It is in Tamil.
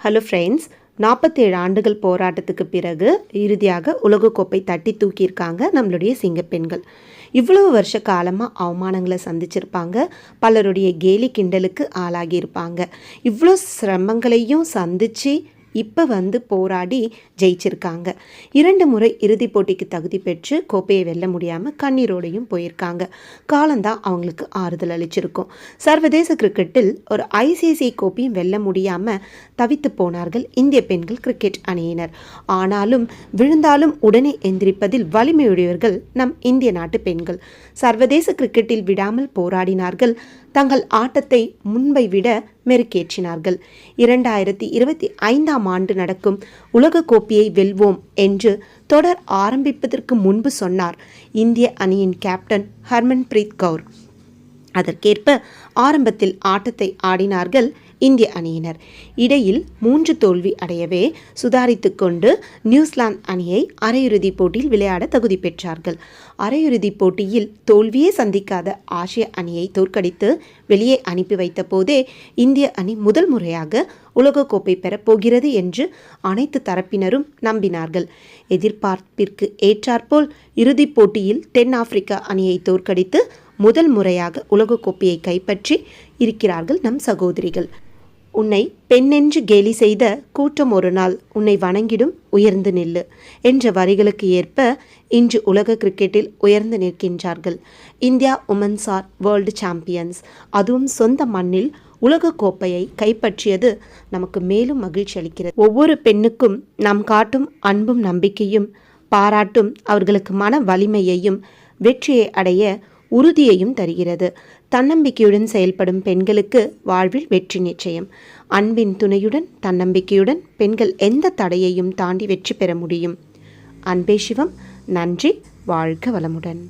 ஹலோ ஃப்ரெண்ட்ஸ் நாற்பத்தேழு ஆண்டுகள் போராட்டத்துக்கு பிறகு இறுதியாக உலகக்கோப்பை தட்டி தூக்கியிருக்காங்க நம்மளுடைய சிங்கப்பெண்கள் இவ்வளவு வருஷ காலமாக அவமானங்களை சந்திச்சிருப்பாங்க பலருடைய கேலி கிண்டலுக்கு ஆளாகியிருப்பாங்க. இவ்வளோ சிரமங்களையும் சந்தித்து இப்போ வந்து போராடி ஜெயிச்சிருக்காங்க. இரண்டு முறை இறுதிப் போட்டிக்கு தகுதி பெற்று கோப்பையை வெல்ல முடியாமல் கண்ணீரோடையும் போயிருக்காங்க. காலந்தான் அவங்களுக்கு ஆறுதல் அளிச்சிருக்கும். சர்வதேச கிரிக்கெட்டில் ஒரு ஐசிசி கோப்பையும் வெல்ல முடியாமல் தவித்து போனார்கள் இந்திய பெண்கள் கிரிக்கெட் அணியினர். ஆனாலும் விழுந்தாலும் உடனே எந்திரிப்பதில் வலிமையுடையவர்கள் நம் இந்திய நாட்டு பெண்கள். சர்வதேச கிரிக்கெட்டில் விடாமல் போராடினார்கள். தங்கள் ஆட்டத்தை முன்பை விட மெருக்கேற்றினார்கள் இரண்டாயிரத்தி இருபத்தி ஐந்தாம் ஐந்தாம் ஆண்டு நடக்கும் உலக கோப்பையை வெல்வோம் என்று தொடர் ஆரம்பிப்பதற்கு முன்பு சொன்னார் இந்திய அணியின் கேப்டன் ஹர்மன்பிரீத் கவுர் அதற்கேற்ப ஆரம்பத்தில் ஆட்டத்தை ஆடினார்கள் இந்திய அணியினர். இடையில் மூன்று தோல்வி அடையவே சுதாரித்து கொண்டு நியூசிலாந்து அணியை அரையிறுதிப் போட்டியில் விளையாட தகுதி பெற்றார்கள். அரையிறுதிப் போட்டியில் தோல்வியே சந்திக்காத ஆசிய அணியை தோற்கடித்து வெளியே அனுப்பி வைத்த போதே இந்திய அணி முதல் முறையாக உலகக்கோப்பை பெறப்போகிறது என்று அனைத்து தரப்பினரும் நம்பினார்கள். எதிர்பார்ப்பிற்கு ஏற்றாற்போல் இறுதிப் போட்டியில் தென்னாப்பிரிக்கா அணியை தோற்கடித்து முதல் முறையாக உலகக்கோப்பையை கைப்பற்றி இருக்கிறார்கள் நம் சகோதரிகள். உன்னை பெண்ணென்று கேலி செய்த கூட்டம் ஒரு நாள் உன்னை வணங்கிடும் உயர்ந்து நில்லு என்ற வரிகளுக்கு ஏற்ப இன்று உலக கிரிக்கெட்டில் உயர்ந்து நிற்கின்றார்கள். India women's are world champions. அதுவும் சொந்த மண்ணில் உலக கோப்பையை கைப்பற்றியது நமக்கு மேலும் மகிழ்ச்சி அளிக்கிறது. ஒவ்வொரு பெண்ணுக்கும் நாம் காட்டும் அன்பும் நம்பிக்கையும் பாராட்டும் அவர்களுக்கு மன வலிமையையும் வெற்றியை அடைய உறுதியையும் தருகிறது. தன்னம்பிக்கையுடன் செயல்படும் பெண்களுக்கு வாழ்வில் வெற்றி நிச்சயம். அன்பின் துணையுடன் தன்னம்பிக்கையுடன் பெண்கள் எந்த தடையையும் தாண்டி வெற்றி பெற முடியும். அன்பே சிவம் நன்றி வாழ்க வளமுடன்.